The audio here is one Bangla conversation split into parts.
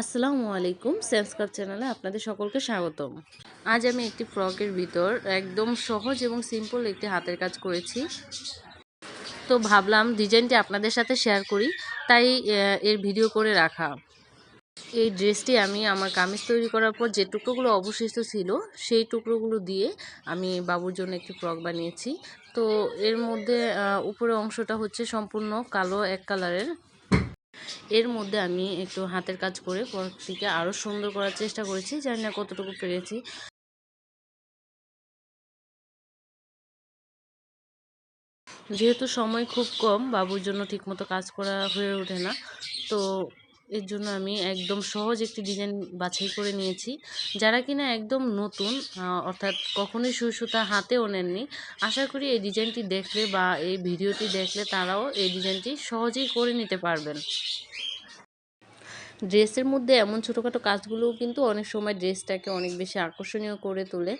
আসসালামু আলাইকুম সেন্সকাপ চ্যানেলে আপনাদের সকলকে স্বাগতম। আজ আমি একটি ফ্রকের ভিতর একদম সহজ এবং সিম্পল একটি হাতের কাজ করেছি। তো ভাবলাম ডিজাইনটি আপনাদের সাথে শেয়ার করি, তাই এর ভিডিও করে রাখা। এই ড্রেসটি আমি আমার কামিজ তৈরি করার পর যে টুকরোগুলো অবশিষ্ট ছিল, সেই টুকরোগুলো দিয়ে আমি বাবুর জন্য একটি ফ্রক বানিয়েছি। তো এর মধ্যে উপরের অংশটা হচ্ছে সম্পূর্ণ কালো এক কালারের এর মধ্যে আমি একটু হাতের কাজ করে পরটিকে আরও সুন্দর করার চেষ্টা করেছি, জানি না কতটুকু পেরেছি। যেহেতু সময় খুব কম, বাবুর জন্য ঠিকমতো কাজ করা হয়ে ওঠে না, তো এর জন্য আমি একদম সহজ একটি ডিজাইন বাছাই করে নিয়েছি। যারা কিনা একদম নতুন অর্থাৎ কখনোই সুই সুতা হাতেও নেননি, আশা করি এই ডিজাইনটি দেখলে বা এই ভিডিওটি দেখলে তারাও এই ডিজাইনটি সহজেই করে নিতে পারবেন। ড্রেসের মধ্যে এমন ছোটোখাটো কাজগুলোও কিন্তু অনেক সময় ড্রেসটাকে অনেক বেশি আকর্ষণীয় করে তোলে।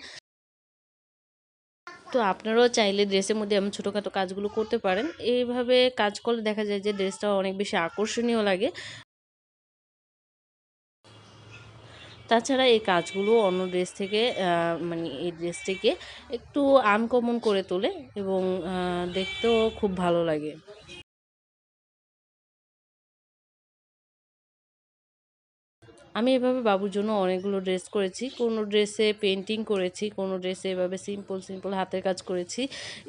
তো আপনারাও চাইলে ড্রেসের মধ্যে এমন ছোটোখাটো কাজগুলো করতে পারেন। এইভাবে কাজ করলে দেখা যায় যে ড্রেসটা অনেক বেশি আকর্ষণীয় লাগে। তাছাড়া এই কাজগুলো অন্য ড্রেস থেকে মানে এই ড্রেসটিকে একটু আনকমন করে তোলে এবং দেখতেও খুব ভালো লাগে। আমি এভাবে বাবুর জন্য অনেকগুলো ড্রেস করেছি। কোনো ড্রেসে পেন্টিং করেছি, কোনো ড্রেসে এভাবে সিম্পল সিম্পল হাতের কাজ করেছি।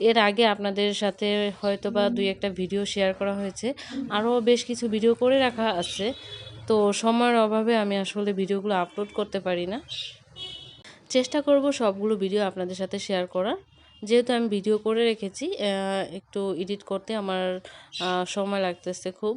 এর আগে আপনাদের সাথে হয়তো বা দুই একটা ভিডিও শেয়ার করা হয়েছে। আরও বেশ কিছু ভিডিও করে রাখা আছে। তো সময়ের অভাবে আমি আসলে ভিডিওগুলো আপলোড করতে পারি না। চেষ্টা করব সবগুলো ভিডিও আপনাদের সাথে শেয়ার করার। যেহেতু আমি ভিডিও করে রেখেছি একটু এডিট করতে আমার সময় লাগতেছে খুব।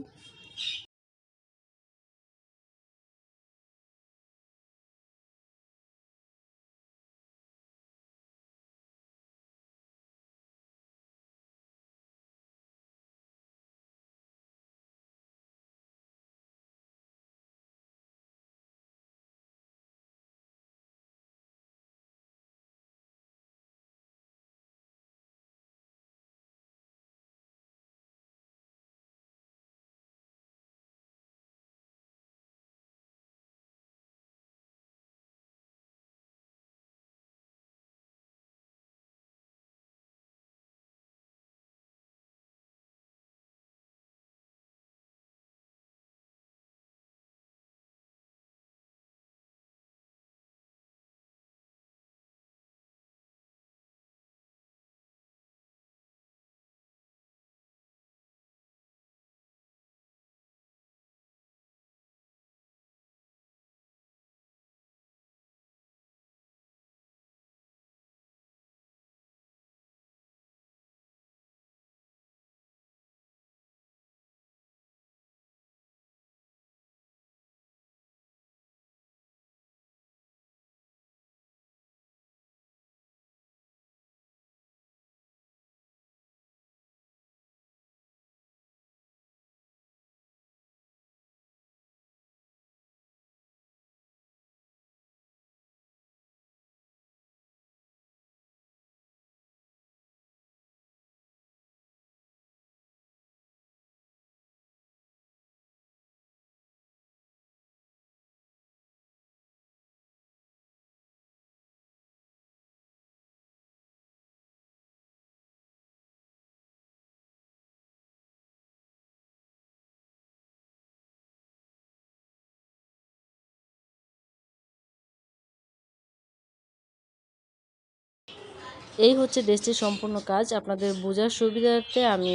এই হচ্ছে ড্রেসটির সম্পূর্ণ কাজ। আপনাদের বোঝার সুবিধার্থে আমি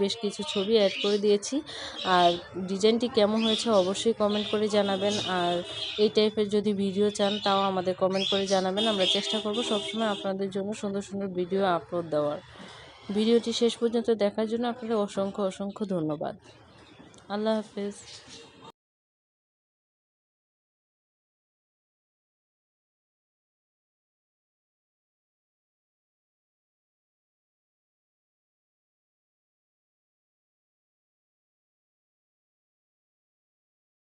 বেশ কিছু ছবি অ্যাড করে দিয়েছি। আর ডিজাইনটি কেমন হয়েছে অবশ্যই কমেন্ট করে জানাবেন। আর এই টাইপের যদি ভিডিও চান, তাও আমাদের কমেন্ট করে জানাবেন। আমরা চেষ্টা করব সবসময় আপনাদের জন্য সুন্দর সুন্দর ভিডিও আপলোড দেওয়ার। ভিডিওটি শেষ পর্যন্ত দেখার জন্য আপনাদের অসংখ্য অসংখ্য ধন্যবাদ। আল্লাহ হাফেজ।